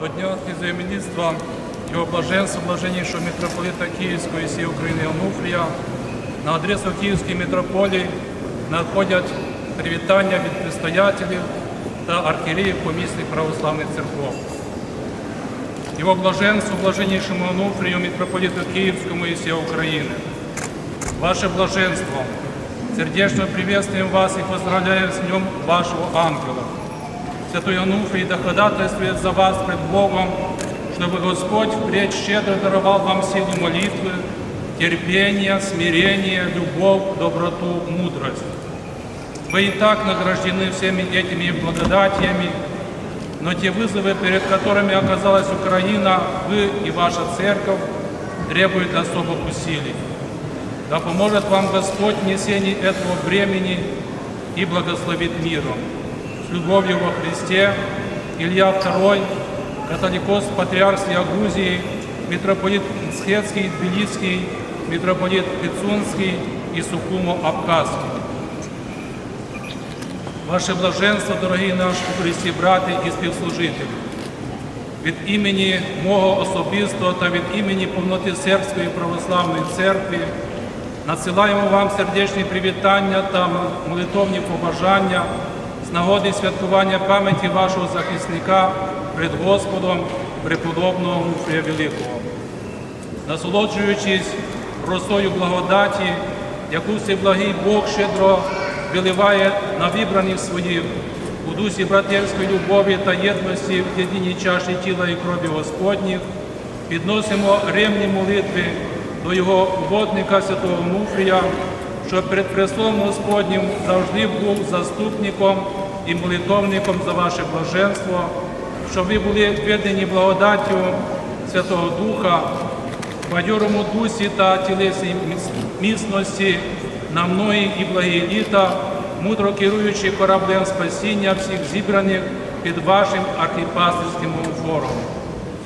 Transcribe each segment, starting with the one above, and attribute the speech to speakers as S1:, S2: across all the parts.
S1: До Дня Єзуємінства його блаженства, блаженнішого митрополита Київської і всієї України Онуфрія на адресу Київської митрополії надходять привітання від предстоятелів та архієреїв помісних православних церков. Його блаженству, блаженнішому Онуфрію, митрополиту Київському і всієї України. Ваше блаженство, сердечно приветствуем вас и поздравляем с Днем вашего ангела. Святой Ануфрий да ходатайствует за вас пред Богом, чтобы Господь впредь щедро даровал вам силу молитвы, терпение, смирение, любовь, доброту, мудрость. Вы и так награждены всеми этими благодатиями, но те вызовы, перед которыми оказалась Украина, вы и ваша церковь, требуют особых усилий. Да поможет вам Господь в несении этого бремени и благословит миром. С любовью во Христе Илья II, католикос патриарх Грузии, митрополит Схетский, Тбилисский, митрополит Пицунский и Сукумо Абхазский. Ваше блаженство, дорогі наші Христі брати і співслужителі, від імені мого особистого та від імені повноти Сербської православної церкви надсилаємо вам сердечні привітання та молитовні побажання з нагоди святкування пам'яті вашого захисника перед Господом преподобного Муфрія Великого. Насолоджуючись росою благодаті, яку Всеблагий Бог щедро виливає на вибраних своїх у дусі братерської любові та єдності в єдиній чаші тіла і крові Господніх, підносимо ремні молитви до його угодника святого Муфрія, що перед престолом Господнім завжди був заступником і молитовником за ваше блаженство, щоб ви були введені благодаттю Святого Духа, бадьорому дусі та тілесній міцності на многі і благі літа, мудро керуючи кораблем спасіння всіх зібраних під вашим архіпастерським форумом.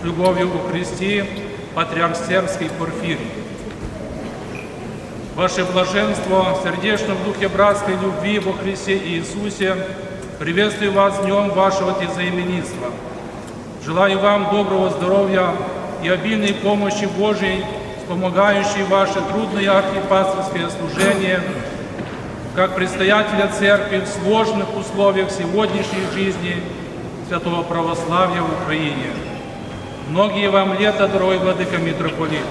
S1: З любов'ю у Христі, Патріарх Сербський Порфірій. Ваше блаженство, сердечно в духе братской любви во Христе Иисусе, приветствую вас днем вашего тезаименитства. Желаю вам доброго здоровья и обильной помощи Божией, помогающей ваше трудное архипасторское служение, как предстоятеля церкви в сложных условиях сегодняшней жизни святого православия в Украине. Многие вам лета, дорогой владыка митрополит,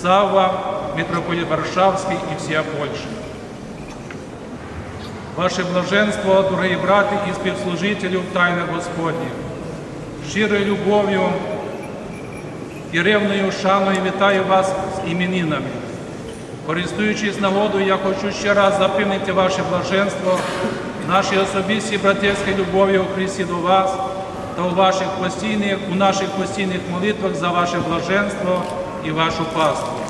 S1: Савва, митрополит Варшавский и вся Польша. Ваше блаженство, дорогі брати і співслужителі в тайнах Господніх, щирою любов'ю і ревною шаною вітаю вас з іменинами. Користуючись нагодою, я хочу ще раз запевнити ваше блаженство, нашій особистій братерській любові у Христі до вас та у ваших постійних, у наших постійних молитвах за ваше блаженство і вашу паству.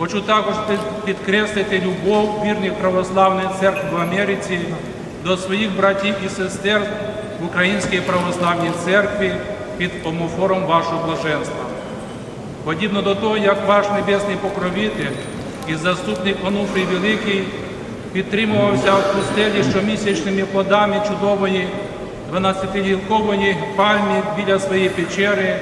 S1: Хочу також підкреслити любов вірних православної церкви в Америці до своїх братів і сестер в Українській православній церкві під омофором вашого блаженства. Подібно до того, як ваш небесний покровитель і заступник Онуфрій Великий підтримувався в пустелі щомісячними плодами чудової 12-гілкової пальми біля своєї печери,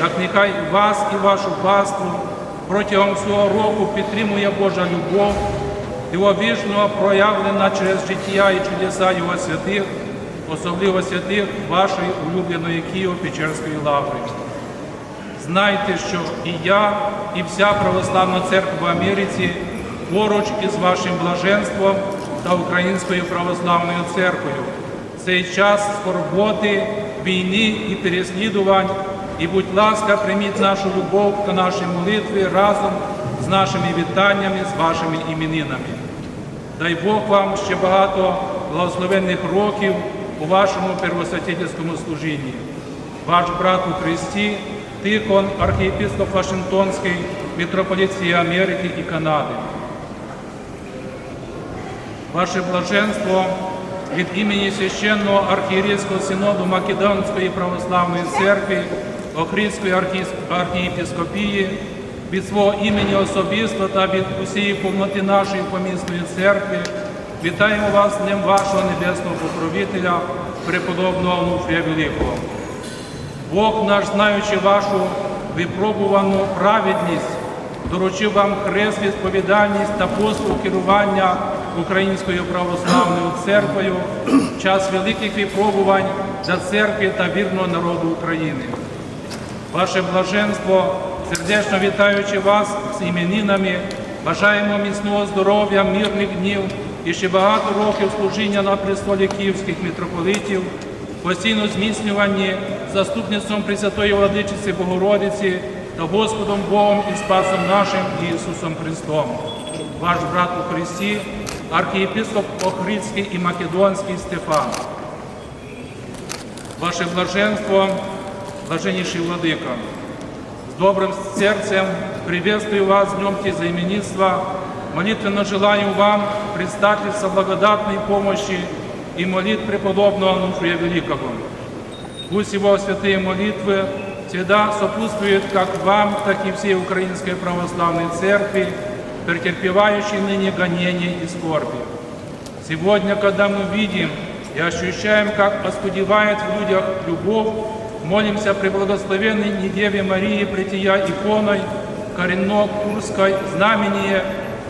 S1: так нехай вас і вашу паству протягом всього року підтримує Божа любов, вічно проявлена через життя і чудеса Його святих, особливо святих вашої улюбленої Києво-Печерської лаври. Знайте, що і я, і вся православна церква в Америці поруч із вашим блаженством та Українською православною церквою. Цей час скорботи, війни і переслідувань. І, будь ласка, прийміть нашу любов та наші молитви разом з нашими вітаннями, з вашими іменинами. Дай Бог вам ще багато благословенних років у вашому первосвятительському служінні. Ваш брат у Христі, Тихон, архієпископ Вашингтонський, митрополит всієї Америки і Канади. Ваше блаженство від імені священного архієрейського синоду Македонської православної церкви Охридської архієпископії, від свого імені особисто та від усієї повноти нашої помісної церкви вітаємо вас Днем вашого небесного покровителя, преподобного Онуфрія Великого. Бог наш, знаючи вашу випробувану праведність, доручив вам хрест, відповідальність та послуг керування Українською православною церквою в час великих випробувань для церкви та вірного народу України. Ваше блаженство, сердечно вітаючи вас з іменинами, бажаємо міцного здоров'я, мирних днів і ще багато років служіння на престолі київських митрополитів, постійно зміцнювані заступництвом Пресвятої Владичиці Богородиці та Господом Богом і Спасом нашим Ісусом Христом. Ваш брат у Христі, архієпископ Охридський і Македонський Стефан. Ваше блаженство, блаженнейший Владыка, с добрым сердцем приветствую вас в Днем Тезаименитства, молитвенно желаю вам предстательства благодатной помощи и молитв преподобного Ануфрия Великого. Пусть его святые молитвы всегда сопутствуют как вам, так и всей Украинской Православной Церкви, претерпевающей ныне гонения и скорби. Сегодня, когда мы видим и ощущаем, как оскудевает в людях любовь, молимся при благословенной Недеве Марии, прития иконой, коренно Курской знамение,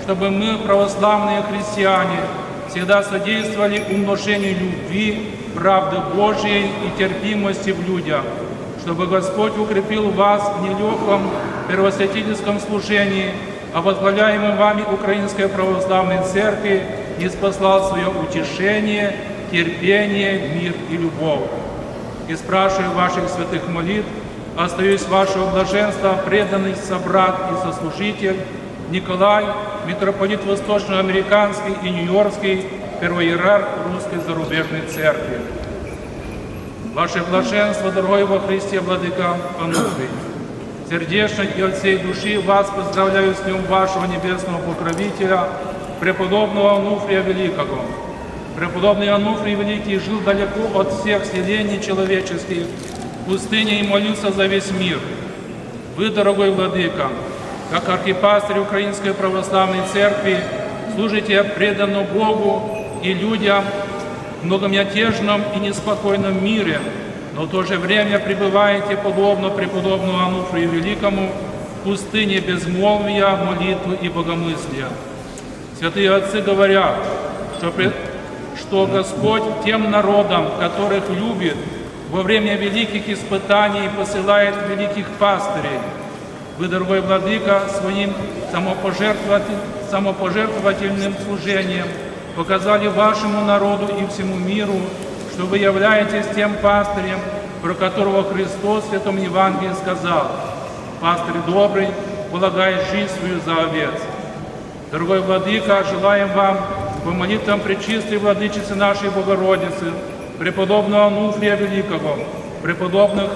S1: чтобы мы, православные христиане, всегда содействовали умножению любви, правды Божьей и терпимости в людях, чтобы Господь укрепил вас в нелегком первосвятительском служении, а возглавляемой вами Украинской Православной Церкви и спаслал свое утешение, терпение, мир и любовь. И спрашиваю ваших святых молитв, остаюсь вашего блаженства, преданный собрат и сослужитель Николай, митрополит Восточноамериканский и Нью-Йоркский, первый иерарх Русской зарубежной церкви. Ваше блаженство, дорогой во Христе, Владыка Ануфрий, сердечно и от всей души вас поздравляю с Днем вашего небесного покровителя, преподобного Ануфрия Великого. Преподобный Ануфрий Великий жил далеко от всех селений человеческих, в пустыне и молился за весь мир. Вы, дорогой Владыка, как архипастырь Украинской Православной Церкви, служите преданно Богу и людям в многомятежном и неспокойном мире, но в то же время пребываете подобно преподобному Ануфрию Великому в пустыне безмолвия, молитвы и богомыслия. Святые отцы говорят, что, при- что Господь тем народам, которых любит, во время великих испытаний посылает великих пастырей. Вы, дорогой Владыка, своим самопожертвователь- самопожертвовательным служением показали вашему народу и всему миру, что вы являетесь тем пастырем, про которого Христос в Святом Евангелии сказал, «Пастырь добрый, полагает жизнь свою за овец». Дорогой Владыка, желаем вам по молитвам Пречистой Владычицы нашей Богородицы, преподобного Ануфрия Великого, преподобных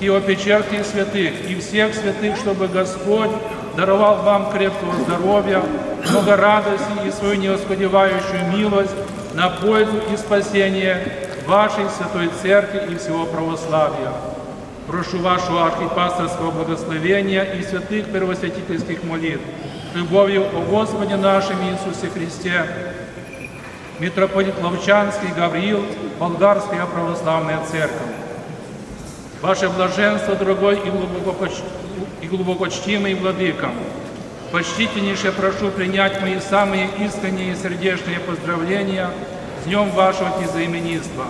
S1: Киопечерских святых и всех святых, чтобы Господь даровал вам крепкого здоровья, много радости и свою неоскудевающую милость на пользу и спасение вашей Святой Церкви и всего православия. Прошу вашего архипасторского благословения и святых первосвятительских молитв, с Любовью о Господе нашем Иисусе Христе, митрополит Ловчанский Гавриил, Болгарская Православная Церковь. Ваше блаженство, дорогой и глубокоч- и глубокочтимый Владыка, почтительнейше прошу принять мои самые искренние и сердечные поздравления с Днем вашего тезаименитства.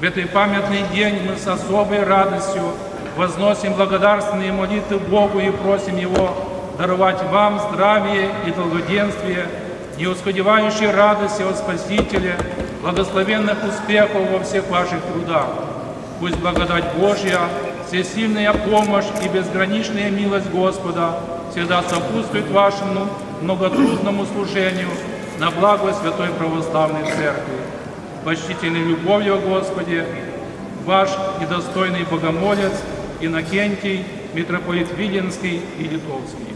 S1: В этот памятный день мы с особой радостью возносим благодарственные молитвы Богу и просим Его даровать вам здравие и долгоденствие, неускудевающей радости от Спасителя, благословенных успехов во всех ваших трудах. Пусть благодать Божья, всесильная помощь и безграничная милость Господа всегда сопутствует вашему многотрудному служению на благо Святой Православной Церкви. Почтительной любовью о Господе, ваш недостойный богомолец Иннокентий, митрополит Виленский и Литовский.